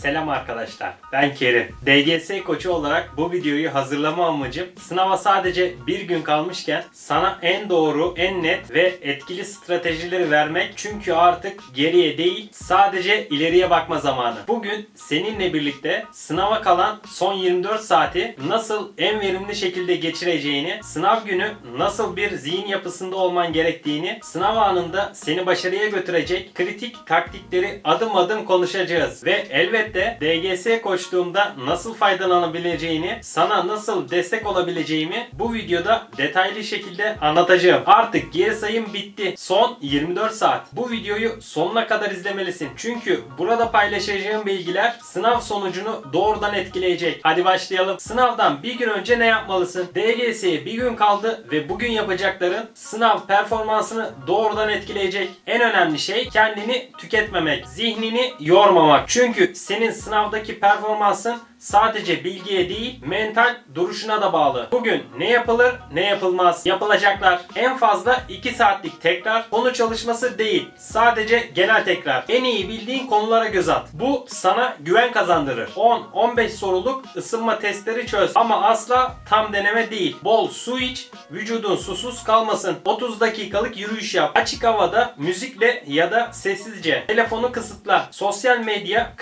Selam arkadaşlar. Ben Kerim. DGS koçu olarak bu videoyu hazırlama amacım sınava sadece bir gün kalmışken sana en doğru, en net ve etkili stratejileri vermek. Çünkü artık geriye değil sadece ileriye bakma zamanı. Bugün seninle birlikte sınava kalan son 24 saati nasıl en verimli şekilde geçireceğini, sınav günü nasıl bir zihin yapısında olman gerektiğini, sınav anında seni başarıya götürecek kritik taktikleri adım adım konuşacağız. Ve elbette DGS koştuğumda nasıl faydalanabileceğini, sana nasıl destek olabileceğimi bu videoda detaylı şekilde anlatacağım. Artık geri sayım bitti. Son 24 saat. Bu videoyu sonuna kadar izlemelisin. Çünkü burada paylaşacağım bilgiler sınav sonucunu doğrudan etkileyecek. Hadi başlayalım. Sınavdan bir gün önce ne yapmalısın? DGS'ye bir gün kaldı ve bugün yapacakların sınav performansını doğrudan etkileyecek. En önemli şey kendini tüketmemek, zihnini yormamak. Çünkü senin sınavdaki performansın sadece bilgiye değil mental duruşuna da bağlı. Bugün ne yapılır ne yapılmaz yapılacaklar. En fazla 2 saatlik tekrar konu çalışması değil. Sadece genel tekrar. En iyi bildiğin konulara göz at. Bu sana güven kazandırır. 10-15 soruluk ısınma testleri çöz. Ama asla tam deneme değil. Bol su iç, vücudun susuz kalmasın. 30 dakikalık yürüyüş yap. Açık havada müzikle ya da sessizce. Telefonu kısıtla. Sosyal medya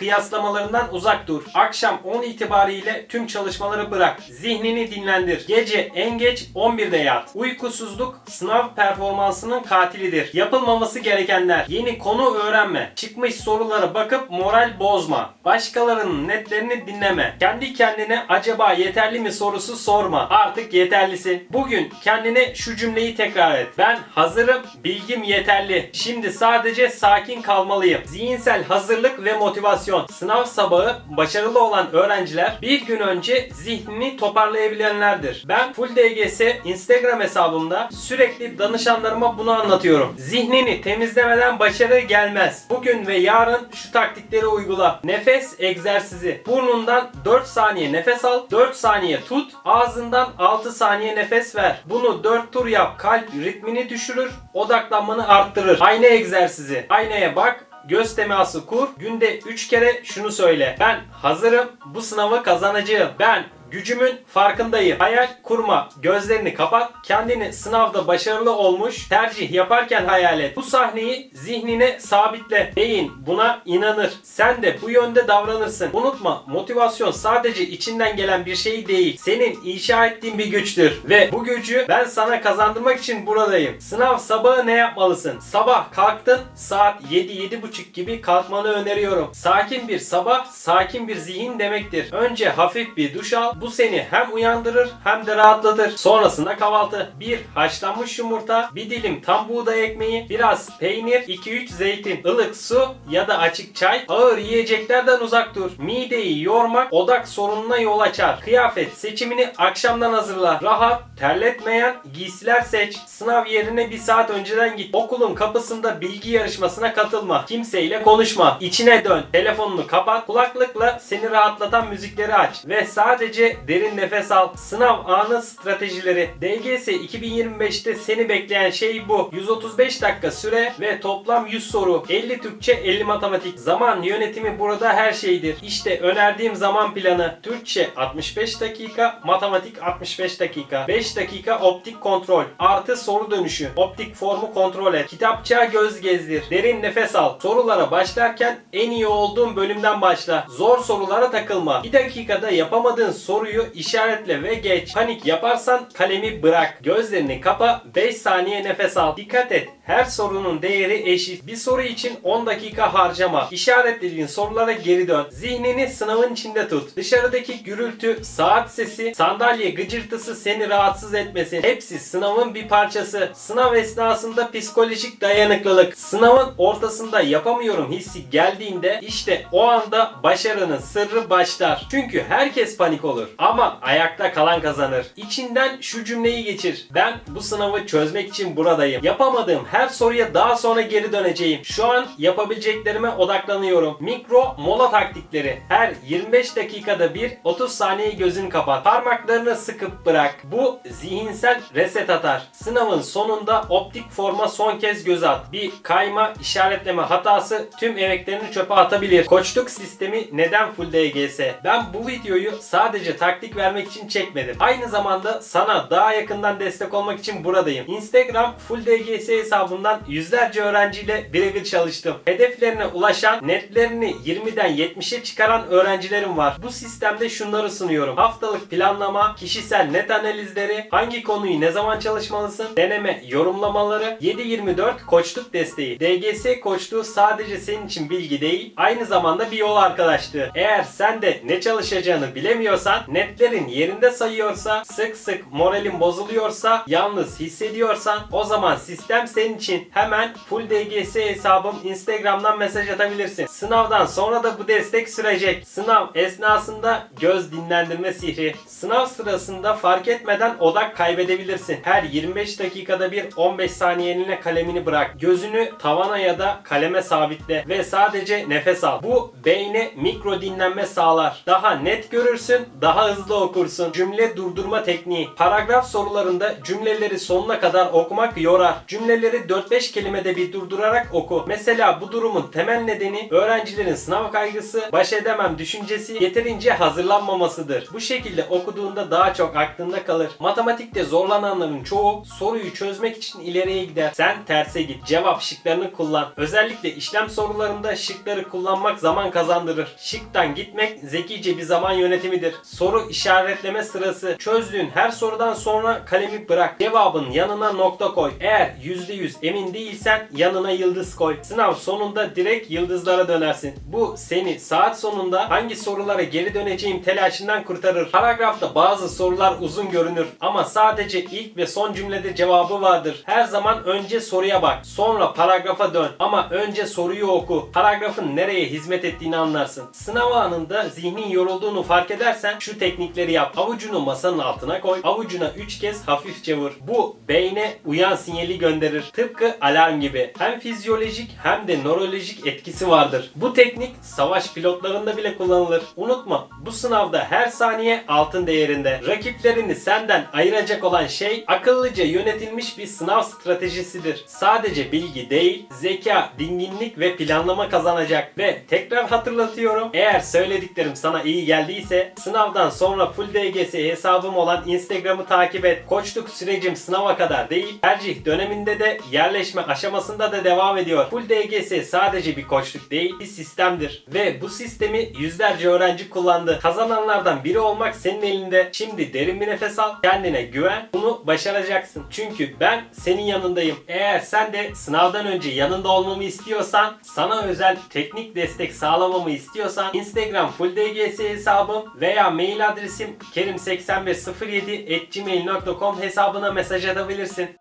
kıyaslamalarından uzak dur. Akşam 10 itibariyle tüm çalışmaları bırak. Zihnini dinlendir. Gece en geç 11'de yat. Uykusuzluk sınav performansının katilidir. Yapılmaması gerekenler. Yeni konu öğrenme. Çıkmış sorulara bakıp moral bozma. Başkalarının netlerini dinleme. Kendi kendine acaba yeterli mi sorusu sorma. Artık yeterlisin. Bugün kendine şu cümleyi tekrar et. Ben hazırım, bilgim yeterli. Şimdi sadece sakin kalmalıyım. Zihinsel hazırlık ve motivasyon. Sınav sabahı başarılı olan öğrenciler bir gün önce zihnini toparlayabilenlerdir. Ben Full DGS Instagram hesabımda sürekli danışanlarıma bunu anlatıyorum. Zihnini temizlemeden başarı gelmez. Bugün ve yarın şu taktikleri uygula. Nefes egzersizi. Burnundan 4 saniye nefes al, 4 saniye tut, ağzından 6 saniye nefes ver. Bunu 4 tur yap. Kalp ritmini düşürür, odaklanmanı arttırır. Ayna egzersizi. Aynaya bak, Göz teması kur. Günde 3 kere şunu söyle. Ben hazırım. Bu sınavı kazanacağım. Ben Gücümün farkındayım. Hayal kurma. Gözlerini kapat. Kendini sınavda başarılı olmuş tercih yaparken hayal et. Bu sahneyi zihnine sabitle. Beyin buna inanır. Sen de bu yönde davranırsın. Unutma motivasyon sadece içinden gelen bir şey değil. Senin inşa ettiğin bir güçtür. Ve bu gücü ben sana kazandırmak için buradayım. Sınav sabahı ne yapmalısın? Sabah kalktın saat 7-7.30 gibi kalkmanı öneriyorum. Sakin bir sabah, sakin bir zihin demektir. Önce hafif bir duş al. Bu seni hem uyandırır hem de rahatlatır. Sonrasında kahvaltı. Bir haşlanmış yumurta, bir dilim tam buğday ekmeği, biraz peynir, 2-3 zeytin, ılık su ya da açık çay. Ağır yiyeceklerden uzak dur. Mideyi yormak odak sorununa yol açar. Kıyafet seçimini akşamdan hazırla. Rahat, terletmeyen giysiler seç. Sınav yerine bir saat önceden git. Okulun kapısında bilgi yarışmasına katılma. Kimseyle konuşma. İçine dön. Telefonunu kapat. Kulaklıkla seni rahatlatan müzikleri aç. Ve sadece derin nefes al. Sınav anı stratejileri. DGS 2025'te seni bekleyen şey bu. 135 dakika süre ve toplam 100 soru. 50 Türkçe, 50 matematik. Zaman yönetimi burada her şeydir. İşte önerdiğim zaman planı. Türkçe 65 dakika, matematik 65 dakika. 5 dakika optik kontrol. Artı soru dönüşü. Optik formu kontrol et. Kitapçığa göz gezdir. Derin nefes al. Sorulara başlarken en iyi olduğun bölümden başla. Zor sorulara takılma. 1 dakikada yapamadığın soruyu işaretle ve geç. Panik yaparsan kalemi bırak. Gözlerini kapa 5 saniye nefes al. Dikkat et. Her sorunun değeri eşit. Bir soru için 10 dakika harcama. İşaretlediğin sorulara geri dön. Zihnini sınavın içinde tut. Dışarıdaki gürültü, saat sesi, sandalye gıcırtısı seni rahatsız etmesin. Hepsi sınavın bir parçası. Sınav esnasında psikolojik dayanıklılık. Sınavın ortasında yapamıyorum hissi geldiğinde işte o anda başarının sırrı başlar. Çünkü herkes panik olur. Ama ayakta kalan kazanır. İçinden şu cümleyi geçir. Ben bu sınavı çözmek için buradayım. Yapamadığım her her soruya daha sonra geri döneceğim. Şu an yapabileceklerime odaklanıyorum. Mikro mola taktikleri. Her 25 dakikada bir 30 saniye gözünü kapat. Parmaklarını sıkıp bırak. Bu zihinsel reset atar. Sınavın sonunda optik forma son kez göz at. Bir kayma, işaretleme hatası tüm emeklerini çöpe atabilir. Koçluk sistemi neden full DGS? Ben bu videoyu sadece taktik vermek için çekmedim. Aynı zamanda sana daha yakından destek olmak için buradayım. Instagram full DGS hesabından yüzlerce öğrenciyle birebir çalıştım. Hedeflerine ulaşan, netlerini 20'den 70'e çıkaran öğrencilerim var. Bu sistemde şunları sunuyorum. Haftalık planlama, kişisel net analizleri, hangi konuyu ne zaman çalışmalısın, deneme yorumlamaları, 7-24 koçluk desteği. DGS koçluğu sadece senin için bilgi değil, aynı zamanda bir yol arkadaşlığı. Eğer sen de ne çalışacağını bilemiyorsan, netlerin yerinde sayıyorsa, sık sık moralin bozuluyorsa, yalnız hissediyorsan o zaman sistem senin için hemen full DGS hesabım Instagram'dan mesaj atabilirsin. Sınavdan sonra da bu destek sürecek. Sınav esnasında göz dinlendirme sihri. Sınav sırasında fark etmeden odak kaybedebilirsin. Her 25 dakikada bir 15 saniye eline kalemini bırak. Gözünü tavana ya da kaleme sabitle ve sadece nefes al. Bu beyne mikro dinlenme sağlar. Daha net görürsün, daha hızlı okursun. Cümle durdurma tekniği. Paragraf sorularında cümleleri sonuna kadar okumak yorar. Cümleleri 4-5 kelimede bir durdurarak oku. Mesela bu durumun temel nedeni öğrencilerin sınav kaygısı, baş edemem düşüncesi, yeterince hazırlanmamasıdır. Bu şekilde okuduğunda daha çok aklında kalır. Matematikte zorlananların çoğu soruyu çözmek için ileriye gider. Sen terse git. Cevap şıklarını kullan. Özellikle işlem sorularında şıkları kullanmak zaman kazandırır. Şıktan gitmek zekice bir zaman yönetimidir. Soru işaretleme sırası. Çözdüğün her sorudan sonra kalemi bırak. Cevabın yanına nokta koy. Eğer %100 emin değilsen yanına yıldız koy. Sınav sonunda direkt yıldızlara dönersin. Bu seni saat sonunda hangi sorulara geri döneceğim telaşından kurtarır. Paragrafta bazı sorular uzun görünür ama sadece ilk ve son cümlede cevabı vardır. Her zaman önce soruya bak. Sonra paragrafa dön. Ama önce soruyu oku. Paragrafın nereye hizmet ettiğini anlarsın. Sınav anında zihnin yorulduğunu fark edersen şu teknikleri yap. Avucunu masanın altına koy. Avucuna 3 kez hafifçe vur. Bu beyne uyan sinyali gönderir. Tıpkı alarm gibi. Hem fizyolojik hem de nörolojik etkisi vardır. Bu teknik savaş pilotlarında bile kullanılır. Unutma bu sınavda her saniye altın değerinde. Rakiplerini senden ayıracak olan şey akıllıca yönetilmiş bir sınav stratejisidir. Sadece bilgi değil, zeka, dinginlik ve planlama kazanacak. Ve tekrar hatırlatıyorum. Eğer söylediklerim sana iyi geldiyse sınavdan sonra full DGS hesabım olan Instagram'ı takip et. Koçluk sürecim sınava kadar değil, tercih döneminde de yerleşme aşamasında da devam ediyor. Full DGS sadece bir koçluk değil, bir sistemdir. Ve bu sistemi yüzlerce öğrenci kullandı. Kazananlardan biri olmak senin elinde. Şimdi derin bir nefes al, kendine güven. Bunu başaracaksın. Çünkü ben senin yanındayım. Eğer sen de sınavdan önce yanında olmamı istiyorsan, sana özel teknik destek sağlamamı istiyorsan Instagram full DGS hesabım veya mail adresim kerim8107 hesabına mesaj atabilirsin.